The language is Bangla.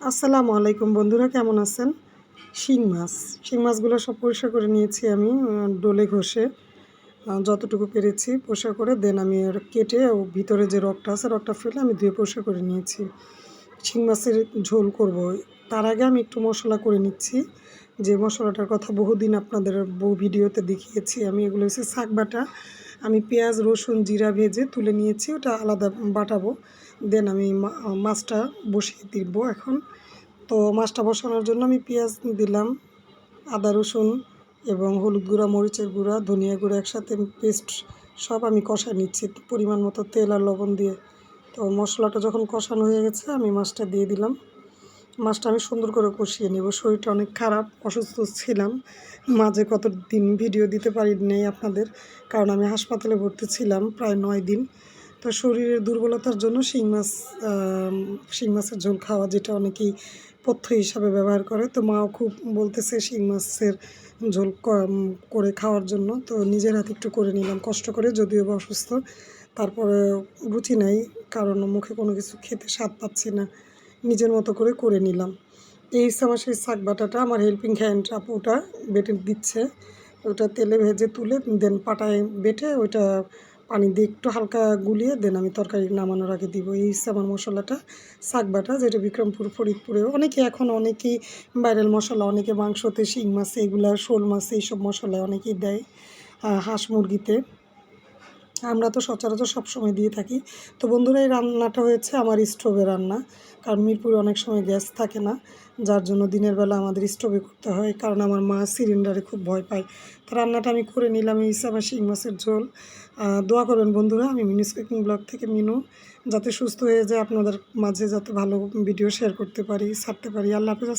আসসালামু আলাইকুম বন্ধুরা, কেমন আছেন? শিং মাছ। শিং মাছগুলো সব পরিষ্কার করে নিয়েছি আমি ডোলে ঘষে। যতটুকু পেরেছি পরিষ্কার করে, দেন আমি ওর কেটে ও ভিতরে যে রকটা আছে রকটা ফেলে আমি ধুয়ে পরিষ্কার করে নিয়েছি। শিং মাছের ঝোল করব। তার আগে আমি একটু মশলা করে নিচ্ছি। যে মশলাটার কথা বহুদিন আপনাদের বহু ভিডিওতে দেখিয়েছি, আমি এগুলো হচ্ছে শাক বাটা আমি পেঁয়াজ, রসুন, জিরা ভেজে তুলে নিয়েছি, ওটা আলাদা বাটাবো। দেন আমি মাছটা বসিয়ে দিব এখন। তো মাছটা বসানোর জন্য আমি পেঁয়াজ দিলাম, আদা, রসুন এবং হলুদ গুঁড়া, মরিচের গুঁড়া, ধনিয়া গুঁড়া একসাথে পেস্ট সব আমি কষা নিচ্ছি পরিমাণ মতো তেল আর লবণ দিয়ে। তো মশলাটা যখন কষানো হয়ে গেছে, আমি মাছটা দিয়ে দিলাম। মাছটা আমি সুন্দর করে কষিয়ে নেব। শরীরটা অনেক খারাপ, অসুস্থ ছিলাম। মাঝে কত দিন ভিডিও দিতে পারি নেই আপনাদের, কারণ আমি হাসপাতালে ভর্তি ছিলাম প্রায় নয় দিন। তো শরীরের দুর্বলতার জন্য শিং মাছ শিং মাছের ঝোল খাওয়া যেটা অনেকেই পথ্য হিসাবে ব্যবহার করে। তো মাও খুব বলতেছে শিং মাছের ঝোল করে খাওয়ার জন্য। তো নিজের হাতে একটু করে নিলাম, কষ্ট করে, যদিও বা অসুস্থ। তারপরে রুচি নাই, কারণ মুখে কোনো কিছু খেতে স্বাদ পাচ্ছি না। নিজের মতো করে করে নিলাম। এই হচ্ছে আমার সেই শাক বাটাটা আমার হেল্পিং হ্যান্ড আপুটা বেটে দিচ্ছে। ওটা তেলে ভেজে তুলে দেন পাটায় বেটে ওইটা পানি দিয়ে একটু হালকা গুলিয়ে দেন আমি তরকারি নামানোর আগে দিব। এই হচ্ছে আমার মশলাটা, শাক বাটা যেটা বিক্রমপুর, ফরিদপুরে অনেকে এখন অনেকেই ভাইরাল মশলা, অনেকে মাংসতে শিং মাছে, এগুলা শোল মাছে, এইসব মশলা অনেকেই দেয় হাঁস মুরগিতে। আমরা তো সচরাচর সবসময় দিয়ে থাকি। তো বন্ধুরা, এই রান্নাটা হয়েছে আমার স্টোভে রান্না। কারণ মিরপুরে অনেক সময় গ্যাস থাকে না, যার জন্য দিনের বেলা আমাদের স্টোভে করতে হয়। কারণ আমার মা সিলিন্ডারে খুব ভয় পায়। তো রান্নাটা আমি করে নিলাম এই হিসাবে শিং মাছের ঝোল। দোয়া করবেন বন্ধুরা, আমি মিনিস কুকিং ব্লগ থেকে মিনু। যাতে সুস্থ হয়ে যায়, আপনাদের মাঝে যাতে ভালো ভিডিও শেয়ার করতে পারি, ছাড়তে পারি। আল্লাহ হাফিজ